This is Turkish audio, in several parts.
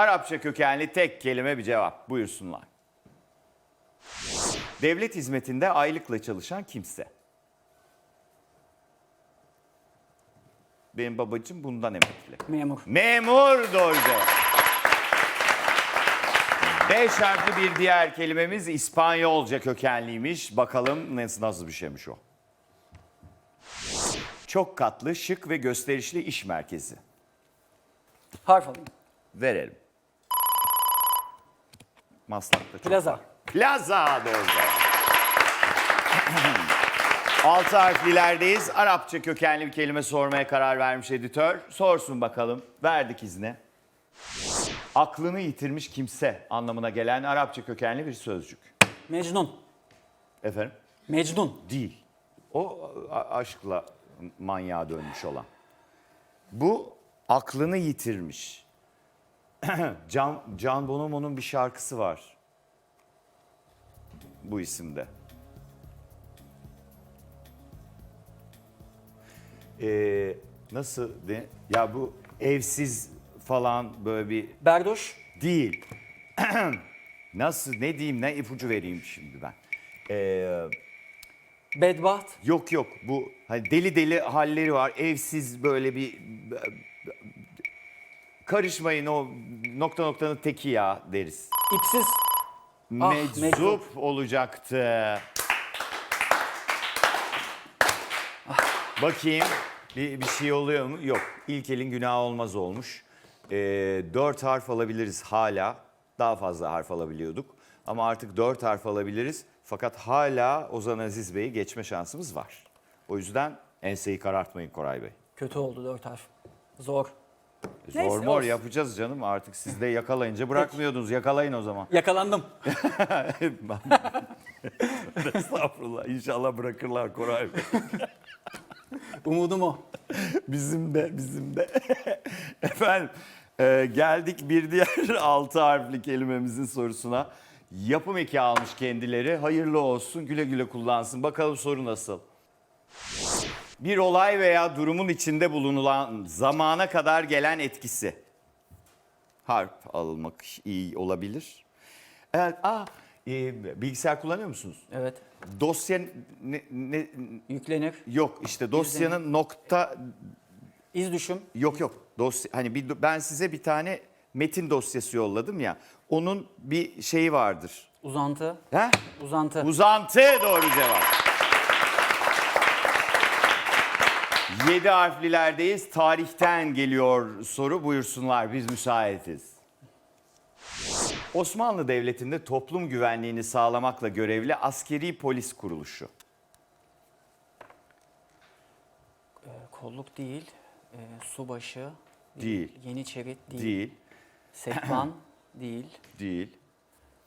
Arapça kökenli tek kelime bir cevap. Buyursunlar. Devlet hizmetinde aylıkla çalışan kimse. Benim babacığım bundan emekli. Memur. Memur doğru cevap. Beş harfli bir diğer kelimemiz İspanyolca kökenliymiş. Bakalım nasıl, nasıl bir şeymiş o. Çok katlı, şık ve gösterişli iş merkezi. Harf alayım. Verelim. Maslak'ta çok Plaza. var. Plaza doğru cevap. Altı harflilerdeyiz. Arapça kökenli bir kelime sormaya karar vermiş editör. Sorsun bakalım. Verdik izni. Aklını yitirmiş kimse anlamına gelen Arapça kökenli bir sözcük. Mecnun. Efendim? Mecnun. Değil. O a- aşkla manyağa dönmüş olan. Bu aklını yitirmiş. Can, Can Bonomo'nun bir şarkısı var. Bu isimde. Ee, nasıl de? Ya bu evsiz falan böyle bir Berduş. değil. nasıl ne diyeyim ne ipucu vereyim şimdi ben. Ee, Bedbaht. Yok yok bu hani deli deli halleri var. Evsiz böyle bir karışmayın o nokta noktanın teki ya deriz. İpsiz. Ah, meczup, meczup. olacaktı. Bakayım bir, bir şey oluyor mu? Yok. İlk elin günahı olmaz olmuş. Ee, dört harf alabiliriz hala. Daha fazla harf alabiliyorduk. Ama artık dört harf alabiliriz. Fakat hala Ozan Aziz Bey'i geçme şansımız var. O yüzden enseyi karartmayın Koray Bey. Kötü oldu dört harf. Zor. Zor mor olsun. yapacağız canım. Artık siz de yakalayınca bırakmıyordunuz. Yakalayın o zaman. Yakalandım. Estağfurullah. İnşallah bırakırlar Koray Bey. Umudum o. Bizim de, bizim de. Efendim, e, geldik bir diğer altı harfli kelimemizin sorusuna. Yapım eki almış kendileri. Hayırlı olsun, güle güle kullansın. Bakalım soru nasıl? Bir olay veya durumun içinde bulunulan zamana kadar gelen etkisi. Harf almak iyi olabilir. Evet, aa, e, bilgisayar kullanıyor musunuz? Evet. Dosya ne, ne- Yüklenir. yok işte dosyanın nokta İz düşüm. Yok yok. Dosya hani bir ben size bir tane metin dosyası yolladım ya. Onun bir şeyi vardır. Uzantı. He? Uzantı. Uzantı doğru cevap. Yedi harflilerdeyiz. Tarihten geliyor soru. Buyursunlar biz müsaitiz. Osmanlı Devleti'nde toplum güvenliğini sağlamakla görevli askeri polis kuruluşu. Ee, kolluk değil. Ee, subaşı. Değil. Yeniçeri değil. Değil, Sekban değil. değil.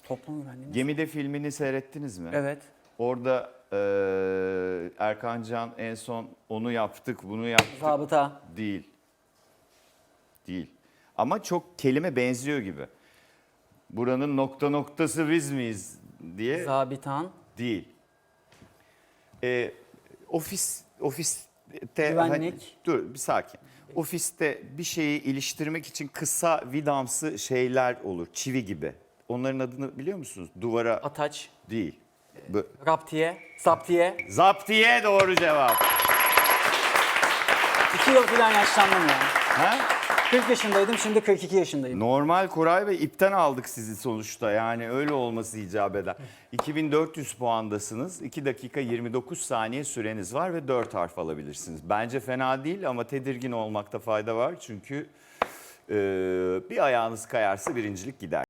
Toplum güvenliği. Gemide filmini seyrettiniz mi? Evet. Orada eee Erkan Can en son onu yaptık, bunu yaptık. Zabıta. Değil. Değil. Ama çok kelime benziyor gibi. Buranın nokta noktası biz miyiz diye Zabitan. değil. Eee, ofis ofiste Güvenlik. hani- dur bir sakin. Ofiste bir şeyi iliştirmek için kısa vidamsı şeyler olur. Çivi gibi. Onların adını biliyor musunuz? Duvara Ataç. değil. Bö- Raptiye. Saptiye. Zaptiye doğru cevap. İki yıl falan yaşlandım ya. Ha? 40 yaşındaydım şimdi 42 yaşındayım. Normal Koray Bey ipten aldık sizi sonuçta. Yani öyle olması icap eder. 2400 puandasınız. 2 dakika 29 saniye süreniz var ve 4 harf alabilirsiniz. Bence fena değil ama tedirgin olmakta fayda var. Çünkü e, bir ayağınız kayarsa birincilik gider.